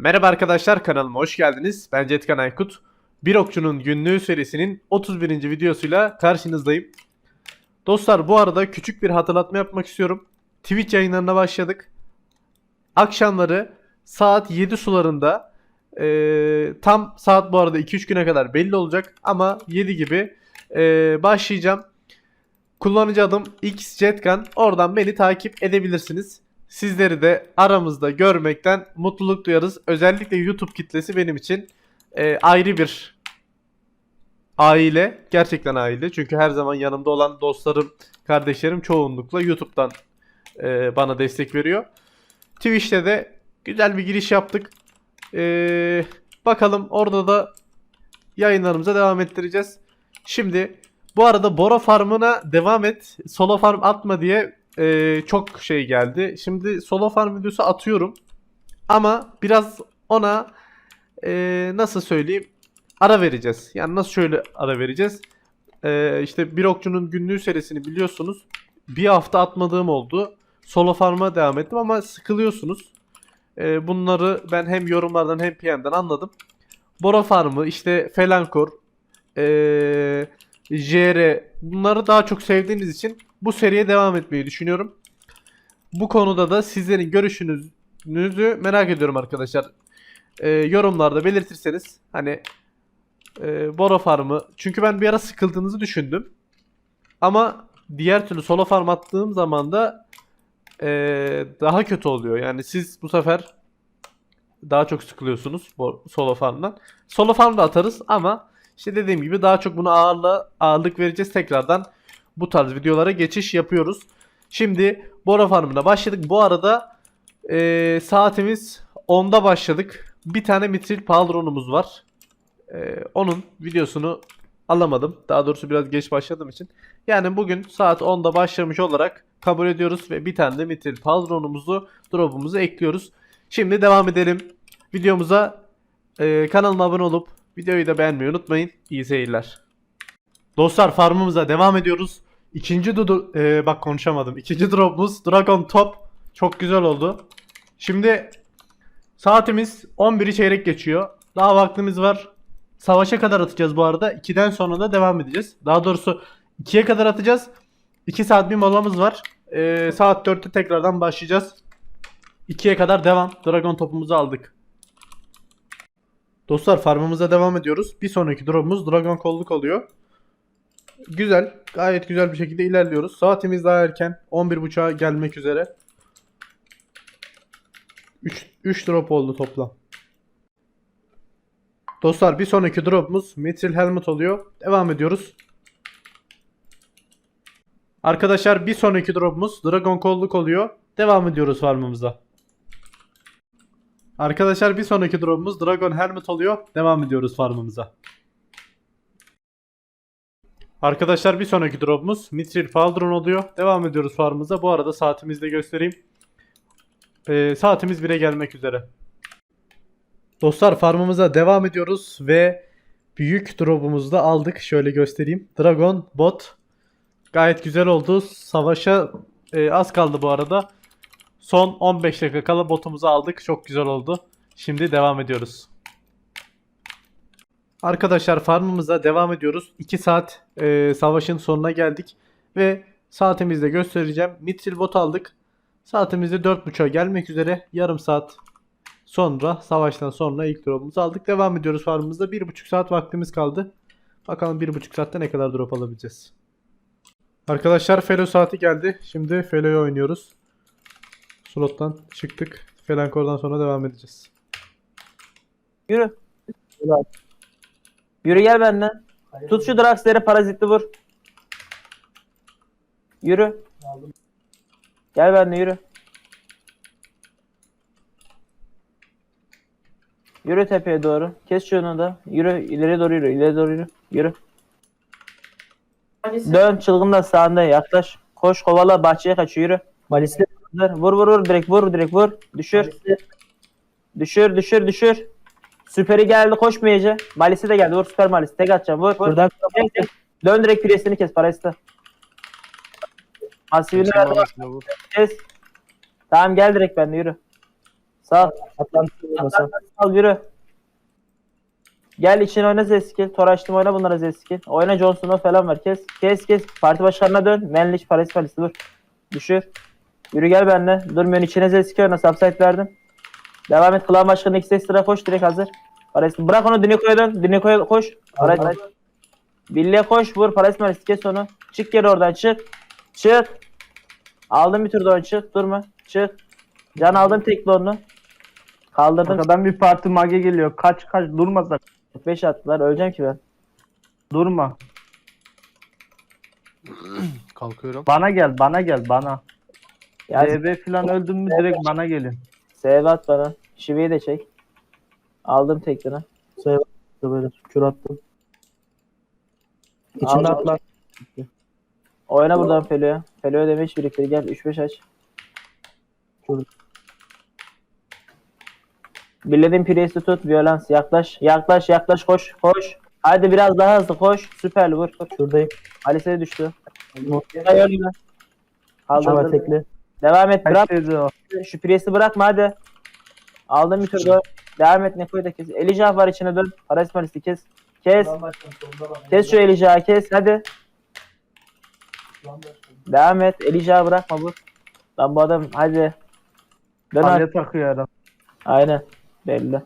Merhaba arkadaşlar kanalıma hoş geldiniz. Ben Cetkan Aykut. Bir Okçunun Günlüğü serisinin 31. videosuyla karşınızdayım. Dostlar bu arada küçük bir hatırlatma yapmak istiyorum. Twitch yayınlarına başladık. Akşamları saat 7 sularında eee, tam saat bu arada 2-3 güne kadar belli olacak ama 7 gibi eee, başlayacağım. Kullanıcı adım xjetkan. Oradan beni takip edebilirsiniz. Sizleri de aramızda görmekten mutluluk duyarız. Özellikle YouTube kitlesi benim için e, ayrı bir aile. Gerçekten aile. Çünkü her zaman yanımda olan dostlarım, kardeşlerim çoğunlukla YouTube'dan e, bana destek veriyor. Twitch'te de güzel bir giriş yaptık. E, bakalım orada da yayınlarımıza devam ettireceğiz. Şimdi bu arada Bora Farm'ına devam et. Solo farm atma diye e, çok şey geldi. Şimdi solo farm videosu atıyorum. Ama biraz ona e, nasıl söyleyeyim ara vereceğiz. Yani nasıl şöyle ara vereceğiz. E, işte bir okçunun günlüğü serisini biliyorsunuz. Bir hafta atmadığım oldu. Solo farm'a devam ettim ama sıkılıyorsunuz. E, bunları ben hem yorumlardan hem PM'den anladım. Bora Farm'ı işte Felankor, e, JR bunları daha çok sevdiğiniz için bu seriye devam etmeyi düşünüyorum. Bu konuda da sizlerin görüşünüzü merak ediyorum arkadaşlar. Ee, yorumlarda belirtirseniz hani e, Bora Farm'ı çünkü ben bir ara sıkıldığınızı düşündüm. Ama diğer türlü solo farm attığım zaman da e, daha kötü oluyor. Yani siz bu sefer daha çok sıkılıyorsunuz solo farm'dan. Solo farm da atarız ama işte dediğim gibi daha çok buna ağırla, ağırlık vereceğiz tekrardan bu tarz videolara geçiş yapıyoruz. Şimdi Bora Farm'ına başladık. Bu arada eee, saatimiz 10'da başladık. Bir tane Mitril Paldron'umuz var. Eee, onun videosunu alamadım. Daha doğrusu biraz geç başladığım için. Yani bugün saat 10'da başlamış olarak kabul ediyoruz ve bir tane de Mitril Paldron'umuzu drop'umuzu ekliyoruz. Şimdi devam edelim. Videomuza eee kanalıma abone olup videoyu da beğenmeyi unutmayın. İyi seyirler. Dostlar farmımıza devam ediyoruz. İkinci dudu e, bak konuşamadım. İkinci drop'umuz Dragon Top. Çok güzel oldu. Şimdi saatimiz 11'i çeyrek geçiyor. Daha vaktimiz var. Savaşa kadar atacağız bu arada. 2'den sonra da devam edeceğiz. Daha doğrusu 2'ye kadar atacağız. 2 saat bir molamız var. E, saat 4'te tekrardan başlayacağız. 2'ye kadar devam. Dragon topumuzu aldık. Dostlar farmımıza devam ediyoruz. Bir sonraki drop'umuz Dragon kolluk oluyor. Güzel. Gayet güzel bir şekilde ilerliyoruz. Saatimiz daha erken. 11.30'a gelmek üzere. 3, 3 drop oldu toplam. Dostlar bir sonraki drop'umuz Mithril Helmet oluyor. Devam ediyoruz. Arkadaşlar bir sonraki drop'umuz Dragon kolluk oluyor. Devam ediyoruz farmımıza. Arkadaşlar bir sonraki drop'umuz Dragon Helmet oluyor. Devam ediyoruz farmımıza. Arkadaşlar bir sonraki drop'umuz Mithril Faldron oluyor. Devam ediyoruz farmımıza. Bu arada saatimizi de göstereyim. Ee, saatimiz 1'e gelmek üzere. Dostlar farmımıza devam ediyoruz ve büyük drop'umuzu da aldık. Şöyle göstereyim. Dragon bot. Gayet güzel oldu. Savaşa e, az kaldı bu arada. Son 15 dakika kala botumuzu aldık. Çok güzel oldu. Şimdi devam ediyoruz. Arkadaşlar farmımıza devam ediyoruz. 2 saat e, savaşın sonuna geldik. Ve saatimizde göstereceğim. Mitril bot aldık. Saatimizde 4.30'a gelmek üzere. Yarım saat sonra savaştan sonra ilk drop'umuzu aldık. Devam ediyoruz farmımızda. 1.5 saat vaktimiz kaldı. Bakalım 1.5 saatte ne kadar drop alabileceğiz. Arkadaşlar Felo saati geldi. Şimdi Felo'yu oynuyoruz. Slottan çıktık. Felankor'dan sonra devam edeceğiz. Yürü. Yürü gel benden. Tut şu Draxler'i parazitli vur. Yürü. Gel benimle yürü. Yürü tepeye doğru. Kes şunu da. Yürü ileri doğru yürü. ileri doğru yürü. Yürü. Dön çılgınla sağında yaklaş. Koş kovala bahçeye kaç yürü. Malisli. Vur vur vur direkt vur direkt vur. Düşür. Düşür düşür düşür. Süperi geldi koşmayıcı. Malisi de geldi. Vur süper malisi. Tek atacağım. Vur. Buradan Dön direkt presini kes. Parasita. Masivini ver. Kes. Tamam gel direkt bende yürü. Sağ. Atlantik olmasa. Al yürü. Gel içine oyna Zeskil. Toraştım oyna bunlara Zeskil. Oyna Johnson'u falan var. Kes. Kes kes. Parti başkanına dön. Menliç Paris Paris dur. Düşür. Yürü gel benimle. Durmuyorsun içine Zeskil oyna. Subside verdim. Devam et. Klan başkanı X sıra koş. Direkt hazır. Paris. Bırak onu Diniko'ya dön. Diniko'ya koş. Paris. Billy'e koş. Vur. Paris. Kes onu. Çık geri oradan. Çık. Çık. Aldım bir tur daha çık. Durma. Çık. Can aldım tekli onu. Kaldırdım. Arkadan bir parti mage geliyor. Kaç kaç durmasak. 45 attılar. Öleceğim ki ben. Durma. Kalkıyorum. Bana gel bana gel bana. Ya DB falan öldün mü direkt bana gelin. save at bana. Şiveyi de çek. Aldım tekini. Save böyle kür attım. İçinde atlar. Oyna buradan Felo'ya. Felo'ya demiş biriktir. Gel 3-5 aç. Şurada. Bilediğin Priest'i tut. Violans. Yaklaş. Yaklaş. Yaklaş. Koş. Koş. Hadi biraz daha hızlı koş. Süper vur. Şuradayım. Alice'e düştü. Şava Kaldırdım. tekli. Devam et. Bırak. Kaç dedi o? Şu Priest'i bırakma hadi. Aldım bir tur dön. Devam et. Neko'yu da kes. Elijah var içine dön. Paris Paris'i kes. Kes. Kes şu Elijah'ı kes. Hadi. Devam et. Elijah'ı bırakma bu. Lan bu adam hadi. Dön. Palya takıyor adam. Aynen. Belli.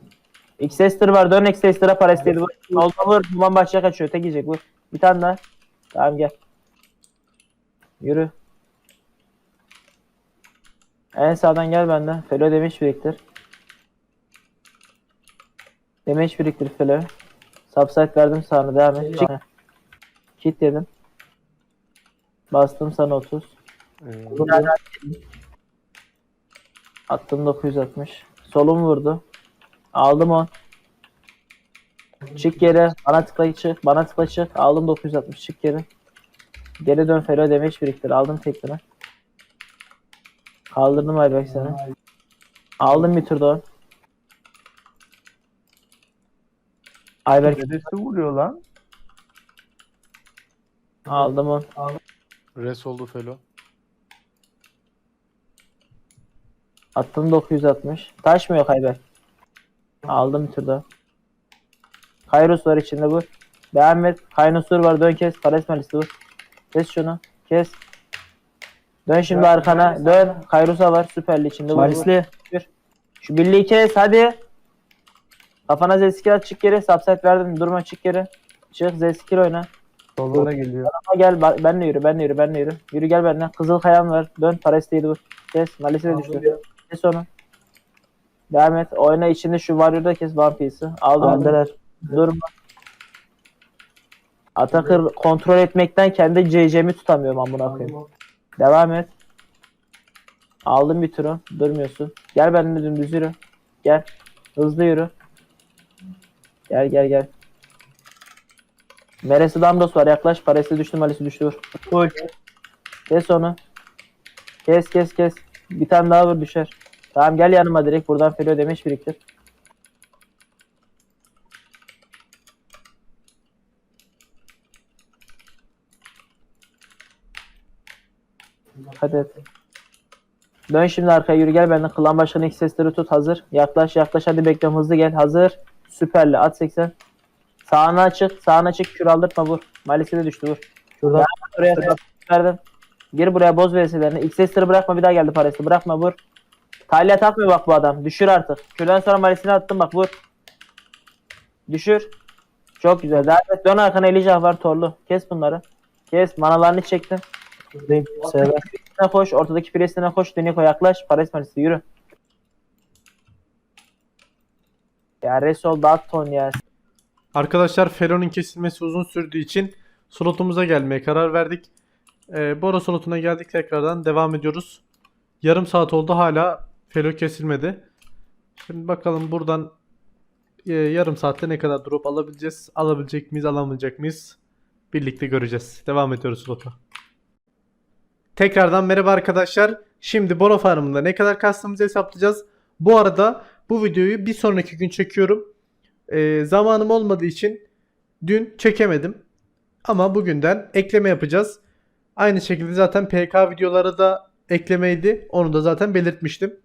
X-Tester var. Dön X-Tester'a Paris dedi. Vur. Solda vur. Duman başlığa kaçıyor. Tek yiyecek vur. Bir tane daha. Tamam gel. Yürü. En sağdan gel benden. Felo demiş biriktir. Demiş biriktir Felo. Subside verdim sana devam et. Çık. Kit dedim. Bastım sana 30. Attım 960. Solum vurdu. Aldım o. Çık geri. Bana tıkla çık. Bana tıkla çık. Aldım 960. Çık geri. Geri dön Fero demiş biriktir. Aldım tekrar. Kaldırdım Ayberk seni. Aldım bir tur daha. Ayberk Neresi vuruyor lan? aldım onu. Res oldu Felo. Attım 960. Taş mı yok Ayberk? Aldım bir tur daha. Kairos var içinde bu. Devam et. Kaynosur var dön kes. Pares Malisi vur. Kes şunu. Kes. Dön şimdi arkana. Dön. Kayros'a var. Süperli içinde. Malisli. Şu birliği kes hadi. Kafana Z-Skill at çık geri. Subset verdim. Durma çık geri. Çık Z-Skill oyna. Sollara geliyor. Ama gel benle yürü. Benle yürü. Benle yürü. Yürü gel benimle. Kızıl kayan var. Dön. Pares'teydi vur. Kes. Malisi de düştü. Kes onu. Devam et. Oyna içinde şu Warrior'da kes One Piece'i. Aldım. Aldılar. Durma. Atakır kontrol etmekten kendi CC'mi tutamıyorum amına koyayım. Devam et. Aldım bir turu. Durmuyorsun. Gel benimle dümdüz yürü. Gel. Hızlı yürü. Gel gel gel. Meresi Damdos var yaklaş. Parası düştü malisi düştü vur. Vur. Kes onu. Kes kes kes. Bir tane daha vur düşer. Tamam gel yanıma direkt buradan Felo demiş biriktir. Dikkat et. Dön şimdi arkaya yürü gel benden. Klan başkanı ilk sesleri tut hazır. Yaklaş yaklaş hadi bekliyorum hızlı gel hazır. Süperli at 80. Sağına çık sağına çık kür aldırtma vur. Malisi de düştü vur. Şurada. Buraya verdim. Gir buraya boz VS'lerini. İlk sesleri bırakma bir daha geldi parası. Bırakma vur. Talya takmıyor bak bu adam. Düşür artık. Kürden sonra malisini attım bak vur. Düşür. Çok güzel. Dön arkana Elijah var torlu. Kes bunları. Kes. Manalarını çektim. Şuradayım. Sever. Koş. Ortadaki presine koş. Dönüko yaklaş. Pares Malisi yürü. Ya Resol dağıt ton ya. Arkadaşlar Felo'nun kesilmesi uzun sürdüğü için slotumuza gelmeye karar verdik. Ee, Bora slotuna geldik tekrardan devam ediyoruz. Yarım saat oldu hala Felo kesilmedi. Şimdi bakalım buradan e, yarım saatte ne kadar drop alabileceğiz. Alabilecek miyiz alamayacak mıyız? Birlikte göreceğiz. Devam ediyoruz slota. Tekrardan merhaba arkadaşlar. Şimdi Bora Farm'ında ne kadar kastığımızı hesaplayacağız. Bu arada bu videoyu bir sonraki gün çekiyorum. Ee, zamanım olmadığı için dün çekemedim. Ama bugünden ekleme yapacağız. Aynı şekilde zaten PK videoları da eklemeydi. Onu da zaten belirtmiştim.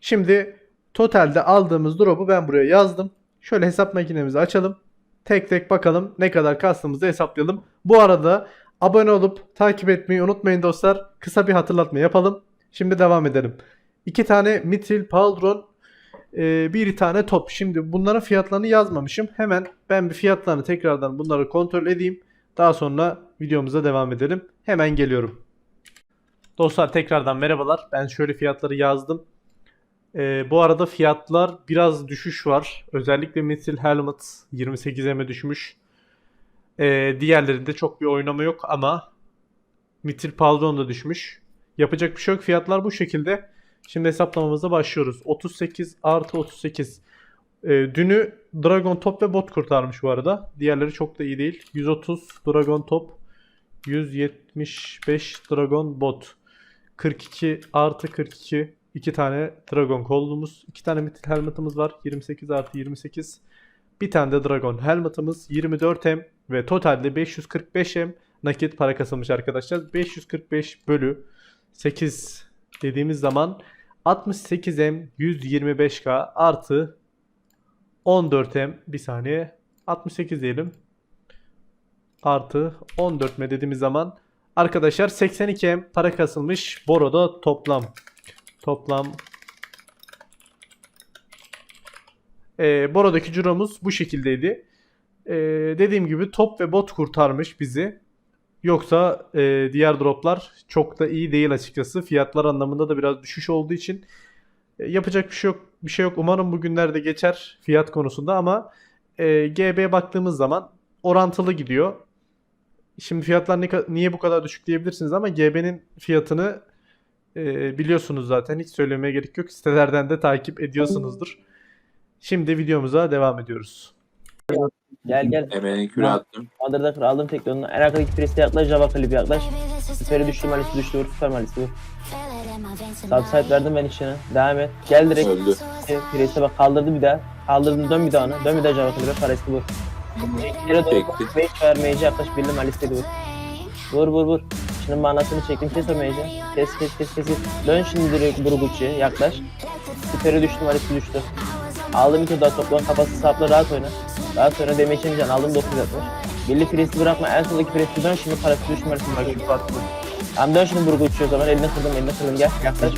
Şimdi Totalde aldığımız drop'u ben buraya yazdım. Şöyle hesap makinemizi açalım. Tek tek bakalım ne kadar kastığımızı hesaplayalım. Bu arada abone olup takip etmeyi unutmayın dostlar. Kısa bir hatırlatma yapalım. Şimdi devam edelim. İki tane Mitril Paldron e, bir tane top. Şimdi bunların fiyatlarını yazmamışım. Hemen ben bir fiyatlarını tekrardan bunları kontrol edeyim. Daha sonra videomuza devam edelim. Hemen geliyorum. Dostlar tekrardan merhabalar. Ben şöyle fiyatları yazdım. Ee, bu arada fiyatlar biraz düşüş var. Özellikle Mithril Helmet 28'e düşmüş. Ee, diğerlerinde çok bir oynama yok ama Mithril Paldron da düşmüş. Yapacak bir şey yok. Fiyatlar bu şekilde. Şimdi hesaplamamıza başlıyoruz. 38 artı 38. Ee, dünü Dragon Top ve bot kurtarmış bu arada. Diğerleri çok da iyi değil. 130 Dragon Top. 175 Dragon Bot. 42 artı 42. 2 tane Dragon Cold'umuz. 2 tane Mythic Helmet'ımız var. 28 artı 28. Bir tane de Dragon Helmet'ımız. 24M ve totalde 545M nakit para kasılmış arkadaşlar. 545 bölü 8 dediğimiz zaman 68M 125K artı 14M bir saniye 68 diyelim artı 14M dediğimiz zaman arkadaşlar 82M para kasılmış Boro'da toplam toplam ee, Boro'daki ciromuz bu şekildeydi. Ee, dediğim gibi top ve bot kurtarmış bizi. Yoksa e, diğer droplar çok da iyi değil açıkçası. Fiyatlar anlamında da biraz düşüş olduğu için e, yapacak bir şey yok. Bir şey yok. Umarım bugünlerde geçer fiyat konusunda ama e, GB'ye baktığımız zaman orantılı gidiyor. Şimdi fiyatlar niye bu kadar düşük diyebilirsiniz ama GB'nin fiyatını e, biliyorsunuz zaten. Hiç söylemeye gerek yok. Sitelerden de takip ediyorsunuzdur. Şimdi videomuza devam ediyoruz. Gel gel. Emeğini küre attım. Kır aldım teknolojini. En arkadaki preste yaklaş. Java klibi yaklaş. Süperi düştü malisi düştü vur. Süper malisi vur. Subside verdim ben içine. Devam et. Gel direkt. Öldü. Preste bak kaldırdı bir daha. Kaldırdım dön bir daha ona. Dön bir daha Java klibi. Parası vur. Yere doğru. 5 vermeyece yaklaş. Birli malisi vur. Vur vur vur. Şimdi manasını çektim. Kes o meyce. Kes kes kes kes. Dön şimdi direkt Burguç'ya yaklaş. Süperi düştü malisi düştü. Aldım bir daha toplam kafası sapla rahat oyna. Rahat oyna demeye çekeceksin. Aldım 9 atmış. Birli presi bırakma. En soldaki presi dön. Şimdi parası düştü malisi düştü. Tamam dön şimdi Burgu uçuyor o zaman. Elini kırdım elini kırdım. Gel yaklaş.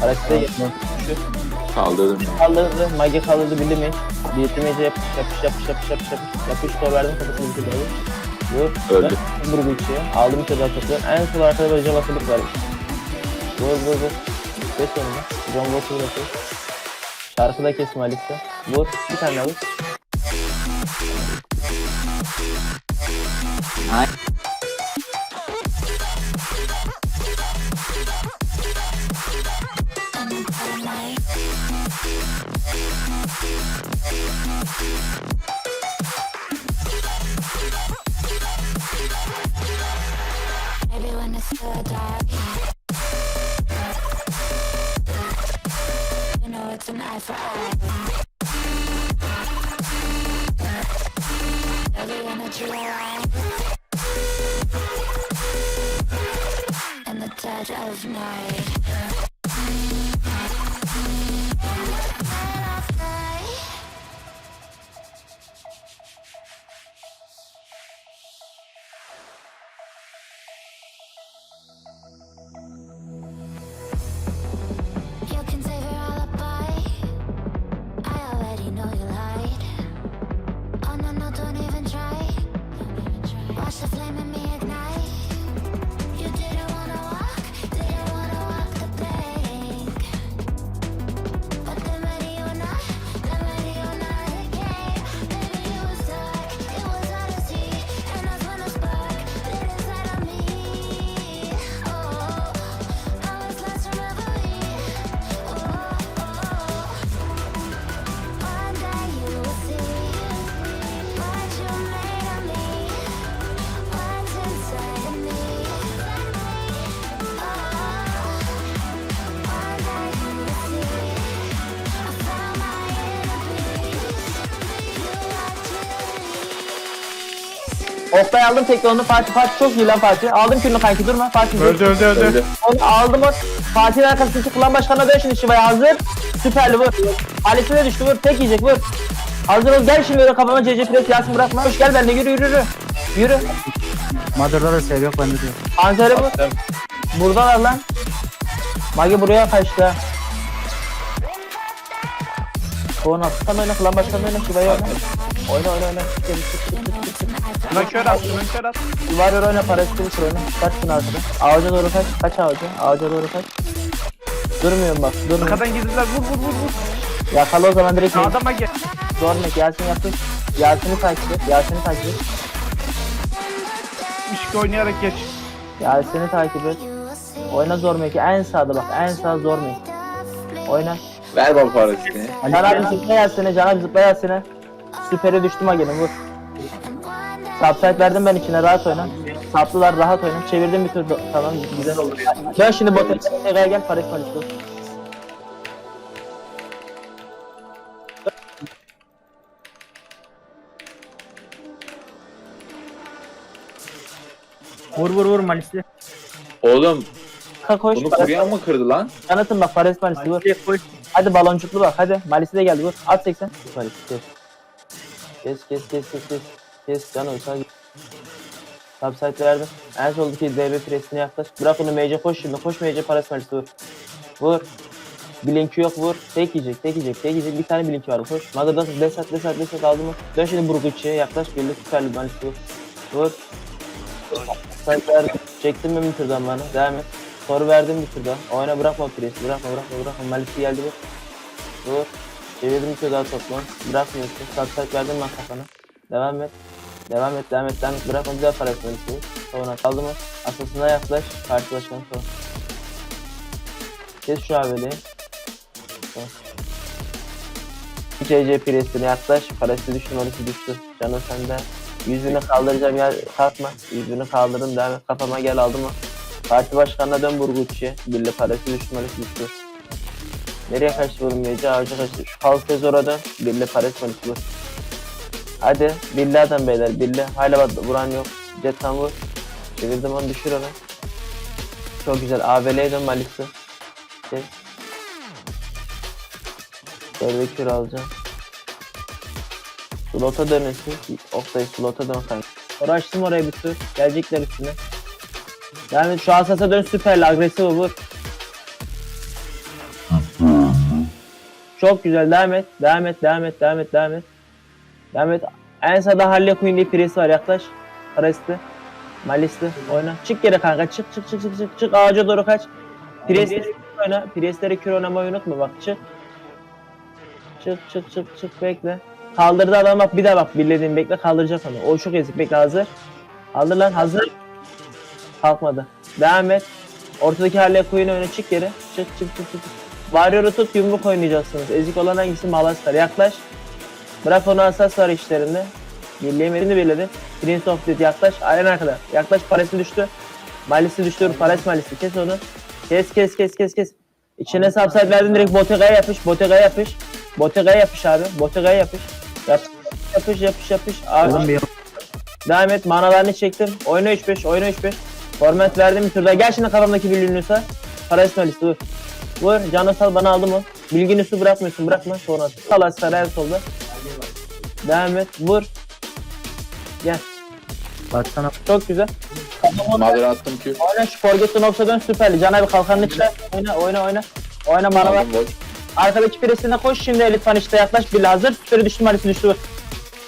Parası da yapma. Şu. Kaldırdım. Kaldırdı. Mage kaldırdı bildi mi? Bir mece yapış yapış yapış yapış yapış yapış. Yapış kol verdim kafasını bir kere. Vur. Öldü. Burgu uçuyor. Aldım bir kadar topu. En sol arkada böyle cevaplık var. Vur vur vur. Kes sonunda. John Walker bırakıyor. Şarkıda kesme Alice'de. Vur. Bir tane vur. Oktay aldım teknolojini. Fatih Fatih çok iyi lan Fatih. Aldım kürünü kanki durma. Fatih. Öldü öldü öldü. Öldü. Onu aldım o. Fatih'in arkasındaki kullan başkanına dön şimdi Şiva'ya hazır. Süperli vur. Alisine düştü vur. Tek yiyecek vur. Hazır ol gel şimdi öyle kafama CC pres Yasin bırakma. Hoş gel benimle yürü yürü yürü. Yürü. Mother'da da sev yok bende diyor. Panzeri vur. Buradalar lan. Magi buraya kaçtı. Kovan atsan oyna, klan başkan oyna, şuraya oyna. Oyna oyna oyna. Çık, çık, çık. Buna kör at, buna kör at. Warrior oyna, parasını vur oyna. Kaç şunu arkada. Ağaca doğru kaç. Kaç ağaca. Ağaca doğru kaç. Durmuyorum bak, durmuyorum. Arkadan girdiler, vur vur vur vur. Yakala o zaman direkt. Adama gel. Zormek, Yasin yapış. Yasin'i takip et, Yasin'i takip et. İşki oynayarak geç. Yasin'i takip et. Oyna Zormek'i en sağda bak, en sağ Zormek. Oyna. Ver baba parasını. Can abi zıpla Yasin'e, Can abi zıpla Yasin'e. Süperi düştüm ha gene vur. Subside verdim ben içine rahat oyna. Saplılar rahat oyna. Çevirdim bir tur. Tamam güzel oldu. Dön şimdi bota gel gel Paris Paris dur. Vur vur vur Malisli. Oğlum Ka koş. bunu Paris- kuryan mı kırdı lan? Kanatın bak Paris Paris vur. Malisli. Hadi baloncuklu bak hadi. Malisi de geldi vur. At 80. Paris. Kes kes kes kes kes. Kes canım sağ Subside verdim. En soldaki DB presine yaklaş. Bırak onu Mage'e koş şimdi. Koş Mage'e Paris Malisi vur. Vur. Blink'i yok vur. Tek yiyecek, tek yiyecek, tek yiyecek. Bir tane Blink'i var koş. Magada desat desat desat aldı mı? Dön şimdi Burguç'ya yaklaş. Birlik süperli Malisi vur. Vur. Subside verdim. Çektim mi bir turdan bana? Devam et. Soru verdim bir turda. Oyna bırakma presi. Bırakma bırakma bırakma. Malisi geldi vur. Vur. Çevirdim tur daha topla. Bırakmıyorsun. Subside verdim ben kafana. Devam et. Devam et, devam et, devam et. Bırakma güzel para etmeni istiyoruz. Sonra kaldı mı? Asasına yaklaş. Karşılaşmanı sor. Kes şu abeliği. CC presine yaklaş. Parası düştü, parası düştü. Canı sende. Yüzünü kaldıracağım yer kalkma. Yüzünü kaldırın devam et. Kafama gel aldı mı? Parti başkanına dön Burguç'ya. Birli parası düştü, parası düştü. Nereye kaçtı oğlum gece? Ağaca kaçtı. Şu halk zora dön. Birli parası parası vur. Hadi Billi adam beyler Billi. Hala bak vuran yok. Jetten vur. Çevirdim onu düşür onu. Çok güzel. AVL'ye dön Malis'i. Şey. Böyle kür alacağım. Slota dönüyorsun. Oktay slota dön kanka. Uğraştım oraya bir tur. Gelecekler üstüne. Yani şu asasa dön süperli agresif vur. Çok güzel devam et. Devam et, devam et, devam et, devam et. Devam et. En sağda Halle Queen diye piresi var yaklaş. Parası. Malisli oyna. Çık geri kanka çık çık çık çık çık çık ağaca doğru kaç. Presleri oyna. Presleri kür oynamayı unutma bak çık. Çık çık çık çık bekle. Kaldırdı adam bak bir daha bak birlediğin bekle kaldıracak onu. O çok ezik bekle hazır. Kaldır lan hazır. Kalkmadı. Devam et. Ortadaki Halle Queen oyna çık geri. Çık çık çık çık. Warrior'u tut yumruk oynayacaksınız. Ezik olan hangisi? Malaskar. Yaklaş. Bırak onu asas var işlerinde. Birleyemerini belirledi. Prince of Death yaklaş. Aynen arkada. Yaklaş parası düştü. Malisi düştü. Paras malisi. Kes onu. Kes kes kes kes kes. İçine subside verdin direkt Botega'ya yapış. Botega'ya yapış. Botega'ya yapış abi. Botega'ya yapış. Yap, yapış yapış yapış. Abi. Bir Devam et. Manalarını çektim. Oyna 3-5. Oyna 3-5. Format verdim bir turda. Gel şimdi kafamdaki birliğini sağ. Paras malisi dur. Vur. Canı sal bana aldı mı? Bilgini su bırakmıyorsun. Bırakma. Sonra. Sal asları en solda. Devam et. Vur. Gel. baksana. Çok güzel. Mother attım kür. oyna şu Forget'in Ox'a dön süperli. Can abi kalkanını çıkar. Oyna oyna oyna. Oyna bana bak. Arkadaki presine koş şimdi elit fan işte yaklaş. Bir hazır. Süperi düştü Marisi düştü. vur.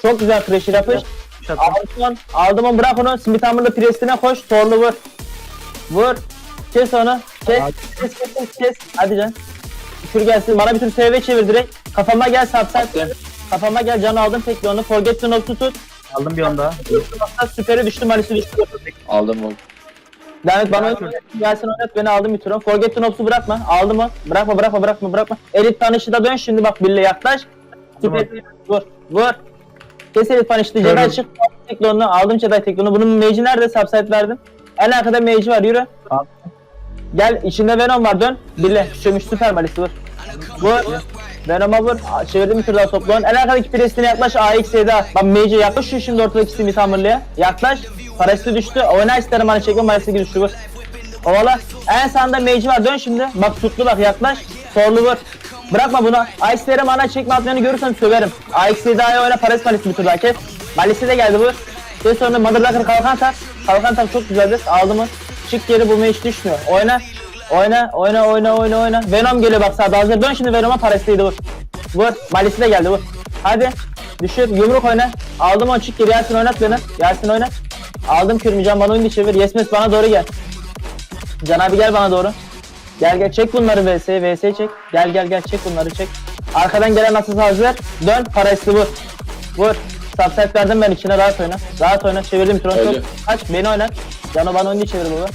Çok güzel Crasher yapış. Aldım onu. Aldım onu bırak onu. Smith Hammer'la presine koş. Torlu vur. Vur. Kes onu. Kes. Kes kes kes. kes. Hadi can. Şur gelsin. Bana bir tür SV çevir direkt. Kafama gel. Attım. Kafama gel can aldım tekli onu. Forget to Nox'u tut. Aldım bir onda. Süperi düştü Marisi düştü. Aldım boş. Devam et bana oynat. Gelsin oynat beni aldım bir turun. Forget Nops'u bırakma. Aldım mı? Bırakma bırakma bırakma bırakma. Elit tanışı da dön şimdi bak Bill'e yaklaş. Süper. Vur. Vur. Kes elit tanışı. Jedi çık. Teklonu aldım Jedi teklonu. Bunun mage'i nerede? Subside verdim. En arkada mage'i var yürü. Al. Gel içinde Venom var dön. Bille çömüş süper malisi vur. Vur. Venom'a vur. Çevirdim bir tur daha toplan. En arkadaki presine yaklaş. AX 7 Bak mage'e yaklaş şu şimdi ortadaki Simit Hammer'lıya. Yaklaş. Parası düştü. Oyna isterim bana çekme. Parası düştü vur. Ovala. En sağında mage var. Dön şimdi. Bak tuttu bak yaklaş. Torlu vur. Bırakma bunu. Ice'lere mana çekme atlarını görürsem söverim. Ice'li daha oyna. Paris Malisi bir tur daha kes. Malisi de geldi vur. Kes sonra Motherlocker kalkan tak. Kalkan tak çok güzeldir. Aldı mı? Çık geri bulmaya hiç düşmüyor. Oyna. Oyna, oyna, oyna, oyna, oyna. Venom geliyor bak sağda hazır. Dön şimdi Venom'a Paris'teydi vur. Vur. Malisi de geldi vur. Hadi. Düşür. Yumruk oyna. Aldım onu çık geri. Yasin oynat beni. Yasin oynat. Aldım kürmeyeceğim. Bana oyunu çevir. Yesmes bana doğru gel. Can abi gel bana doğru. Gel gel çek bunları vs vs çek. Gel gel gel çek bunları çek. Arkadan gelen asıl hazır. Dön paraslı vur. Vur. Subset verdim ben içine rahat oyna. Rahat oyna çevirdim Tron çok. Kaç beni oynat. Canı bana oyunu çevir baba.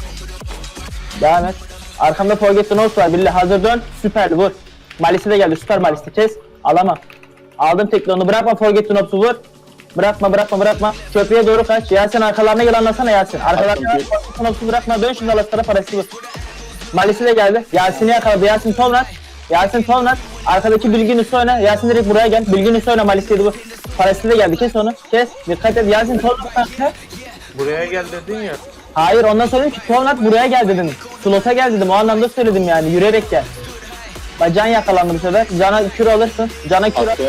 Devam et. Arkamda Forget the Notes var. Billy hazır dön. Süper vur. Malisi de geldi. Süper Malisi kes. Alamam. Aldım tekli onu. Bırakma Forget the Notes'u vur. Bırakma bırakma bırakma. Köprüye doğru kaç. Yasin arkalarına gel anlasana Yasin. Arkalarına. Forget the Notes'u bırakma. Dön şimdi Alastar'a parası vur. Malisi de geldi. Yasin'i yakaladı. Yasin Tovnat. Yasin Tovnat. Arkadaki Bilgin Üstü oyna. Yasin direkt buraya gel. Bilgin Üstü oyna. Malisi yedi bu. Parası da geldi. Kes onu. Kes. Dikkat et. Yasin Tovnat. Buraya gel dedin ya. Hayır ondan sonra ki Tovnat buraya gel dedim. Slota gel dedim. O anlamda söyledim yani. Yürüyerek gel. Bak Can yakalandı bu sefer. Can'a kür alırsın. Can'a kür al. Attım.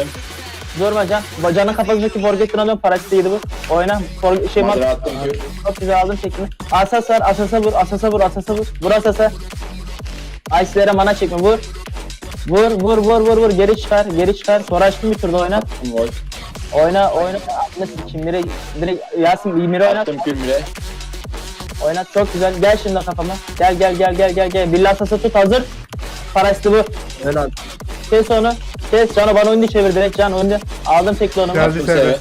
Durma Can. Bak Can'ın kafasındaki Forget'in alıyorum. Parası yedi bu. Oyna. For şey mat. Madra attım. Çok güzel aldım çekimi. Asas var. Asasa vur. Asasa vur. Asasa vur. Vur Asasa. Ice'lere mana çekme. Vur. Vur vur vur vur vur. Geri çıkar. Geri çıkar. Sonra açtım bir turda oyna. Attım gol. Oyna oyna. Nasıl kim? Direkt, Yasin Mir'i oynat. Attım Kümre. Oynat çok güzel. Gel şimdi kafama. Gel gel gel gel gel gel. Billah asası tut hazır. Parası bu. Abi. Kes onu. Kes. Canı bana oyunu çevir direkt. Can oyunu. Aldım tekli onu. Geldi sefer.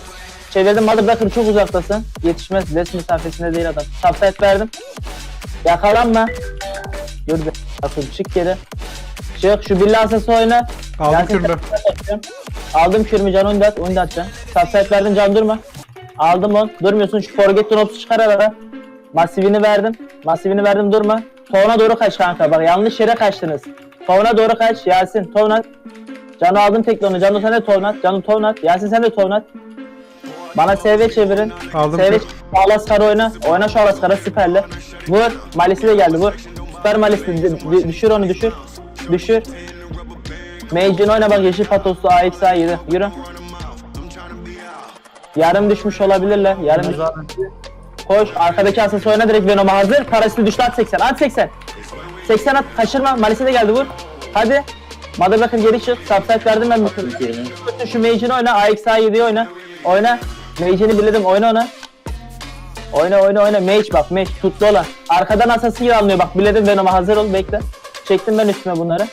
Çevirdim Motherfucker çok uzaktasın. Yetişmez. Des mesafesinde değil adam. Subset verdim. Yakalanma. Dur be. Bakın çık geri. Çık şu billah asası oyna. Aldım atıyorum. Aldım kürümü can oyunu da at. Oyunu da atacağım. Subset verdim can durma. Aldım onu. Durmuyorsun şu forget to notes'u çıkar arada. Masivini verdim. Masivini verdim durma. Tovuna doğru kaç kanka. Bak yanlış yere kaçtınız. Tovuna doğru kaç. Yasin Tovnat. Canı aldım tekli onu. Canı sen de Tovnat. Canı Tovnat. Yasin sen de Tovnat. Bana SV çevirin. Aldım SV kür. Alaskar oyna. Oyna şu Alaskar'a süperle. Vur. Malisi de geldi vur. Süper Malisi. D- d- düşür onu düşür. Düşür. Mage'in oyna bak yeşil patoslu AX A7. Yürü. Yarım düşmüş olabilirler. Yarım düşmüş. Koş. Arkadaki asası oyna direkt Venom'a hazır. Parasını düştü at 80. At 80. 80 at. Kaçırma. Malisi de geldi vur. Hadi. Motherfucker geri çık. Subside verdim ben. Kürünü. Şu Mage'ini oyna. AX A7'yi oyna. Oyna. Mage'ini bildim. Oyna ona. Oyna oyna oyna. Mage bak. Mage tuttu olan. Arkadan asası alınıyor. Bak biledim Venom'a hazır ol. Bekle. Çektim ben üstüme bunları.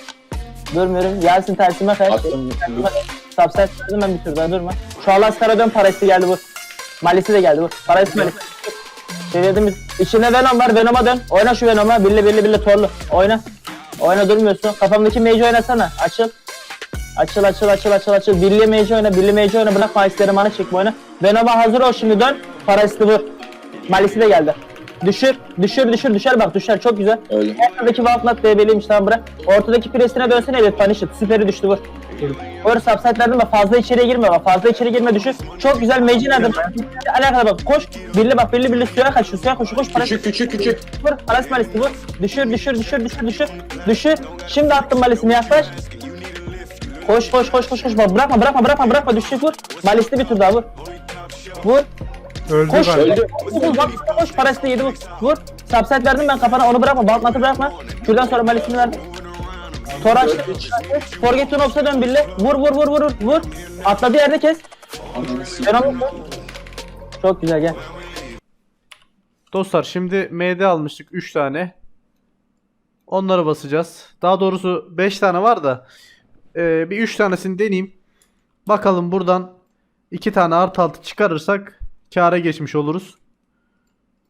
Durmuyorum. Yasin tersime kaç. Subset verdim ben bir tur daha durma. Şu Alaskar'a dön parası geldi bu. Malisi de geldi bu. Parası Malisi. Çevirdim. biz. İçinde Venom var. Venom'a dön. Oyna şu Venom'a. Bille bille bille torlu. Oyna. Oyna durmuyorsun. Kafamdaki Mage oynasana. Açıl. Açıl açıl açıl açıl açıl. Billy Mage oyna. Billy Mage oyna. Bırakma Ice'leri mana çekme oyna. Venom'a hazır ol şimdi dön. Parası vur. Malisi de geldi. Düşür. Düşür düşür düşer bak düşer çok güzel. Öldüm. Ortadaki Walknut DB'liymiş tamam bırak. Ortadaki presine dönsene evet Punished. Süperi düştü vur. Vur subside verdim bak fazla içeriye girme bak fazla içeri girme düşür. Çok güzel Mage'in adı. Alakada bak koş. Birli bak birli birli suya kaç suya koş koş. Küçük küçük küçük. vur. Parası malisi vur. Düşür düşür düşür düşür düşür. Düşür. Şimdi attım malisini yaklaş. Koş koş koş koş koş. Bırakma bırakma bırakma bırakma düşür vur. Malisli bir tur daha vur. Vur. Öldü Koş. galiba. Öldü. Vur, bak, koş parası da yedi vur. Vur. Subset verdim ben kafana onu bırakma. Baltnat'ı bırakma. Şuradan sonra malisini verdim. Toraç. Forget to Nops'a dön bille. Vur vur vur vur vur. Atladığı yerde kes. Sikeyim. onu Çok güzel gel. Dostlar şimdi MD almıştık 3 tane. Onları basacağız. Daha doğrusu 5 tane var da e, bir 3 tanesini deneyeyim. Bakalım buradan 2 tane artı altı çıkarırsak kâra geçmiş oluruz.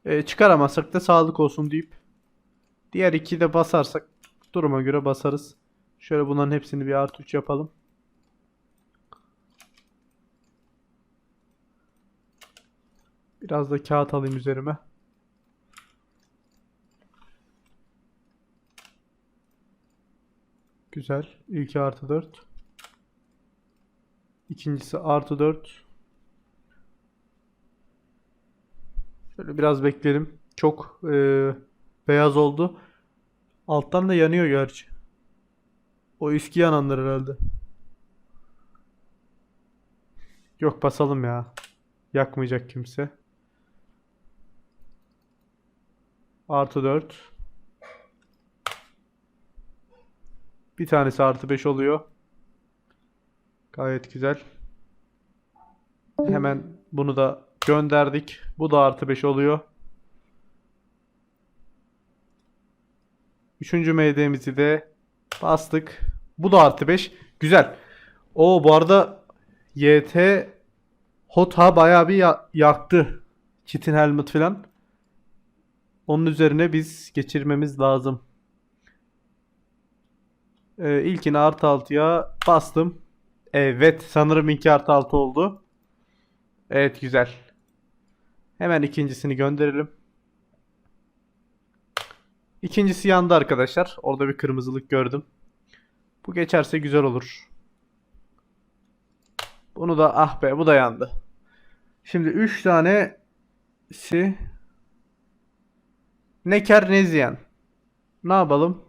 E, çıkaramazsak da sağlık olsun deyip diğer 2'yi de basarsak duruma göre basarız. Şöyle bunların hepsini bir artı 3 yapalım. Biraz da kağıt alayım üzerime. Güzel. İlki artı 4. İkincisi artı 4. Şöyle biraz bekleyelim. Çok e, beyaz oldu. Alttan da yanıyor gerçi. O eski yananlar herhalde. Yok basalım ya. Yakmayacak kimse. Artı 4. Bir tanesi artı 5 oluyor. Gayet güzel. Hemen bunu da gönderdik. Bu da artı 5 oluyor. Üçüncü MD'mizi de bastık. Bu da artı 5. Güzel. O bu arada YT Hot'a bayağı bir ya- yaktı. Kit'in helmet falan. Onun üzerine biz geçirmemiz lazım. Ee, ilkini artı 6'ya bastım. Evet sanırım ilki artı 6 oldu. Evet güzel. Hemen ikincisini gönderelim. İkincisi yandı arkadaşlar. Orada bir kırmızılık gördüm. Bu geçerse güzel olur. Bunu da ah be bu da yandı. Şimdi 3 tanesi Neker Neziyen. Ne yapalım?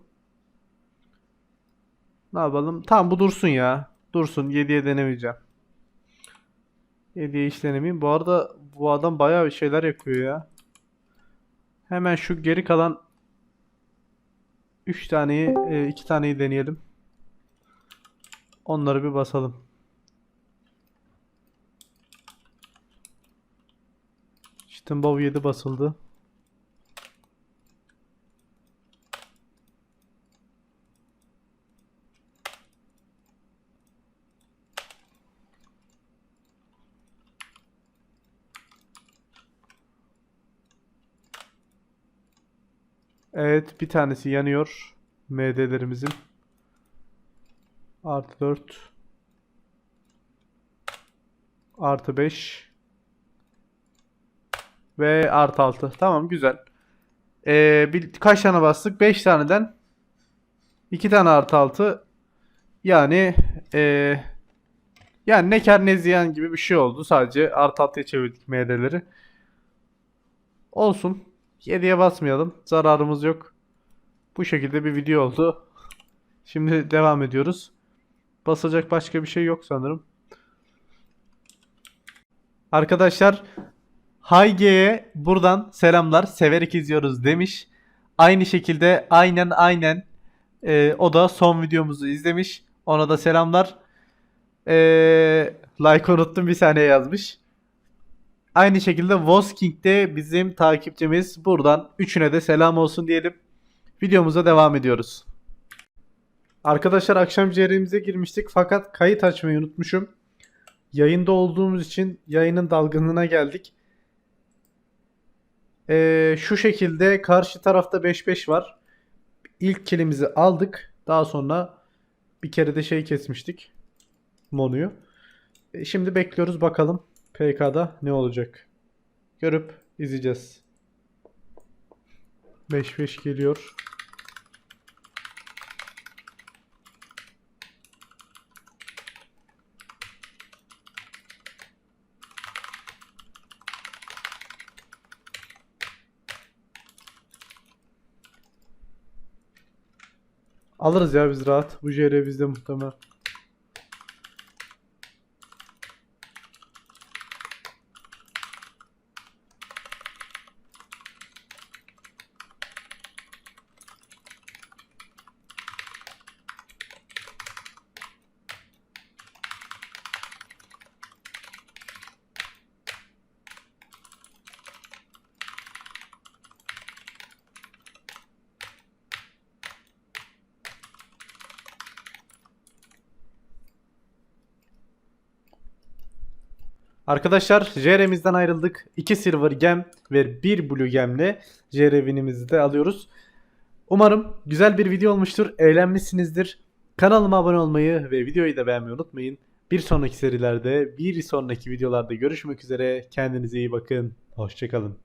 Ne yapalım? Tamam bu dursun ya. Dursun. 7'ye denemeyeceğim. 7'ye hiç denemeyeyim. Bu arada bu adam bayağı bir şeyler yakıyor ya. Hemen şu geri kalan 3 taneyi 2 taneyi deneyelim. Onları bir basalım. Stimbow 7 basıldı. Evet bir tanesi yanıyor. MD'lerimizin. Artı 4. Artı 5. Ve artı 6. Tamam güzel. Ee, bir, kaç tane bastık? 5 taneden 2 tane artı 6. Yani ee, yani ne kar ne ziyan gibi bir şey oldu. Sadece artı 6'ya çevirdik MD'leri. Olsun. 7'ye basmayalım. Zararımız yok. Bu şekilde bir video oldu. Şimdi devam ediyoruz. Basacak başka bir şey yok sanırım. Arkadaşlar Hayge'ye buradan selamlar. Severek izliyoruz demiş. Aynı şekilde aynen aynen e, o da son videomuzu izlemiş. Ona da selamlar. E, like unuttum bir saniye yazmış. Aynı şekilde Vosking de bizim takipçimiz. Buradan üçüne de selam olsun diyelim. Videomuza devam ediyoruz. Arkadaşlar akşam ciğerimize girmiştik fakat kayıt açmayı unutmuşum. Yayında olduğumuz için yayının dalgınlığına geldik. Ee, şu şekilde karşı tarafta 5-5 var. İlk kilimizi aldık. Daha sonra bir kere de şey kesmiştik. Monu'yu. E, Şimdi bekliyoruz bakalım PK'da ne olacak. Görüp izleyeceğiz. 5-5 geliyor. Alırız ya biz rahat. Bu JR bizde muhtemelen. Arkadaşlar JR'mizden ayrıldık. 2 Silver Gem ve 1 Blue Gem'le JR win'imizi de alıyoruz. Umarım güzel bir video olmuştur. Eğlenmişsinizdir. Kanalıma abone olmayı ve videoyu da beğenmeyi unutmayın. Bir sonraki serilerde, bir sonraki videolarda görüşmek üzere. Kendinize iyi bakın. Hoşçakalın.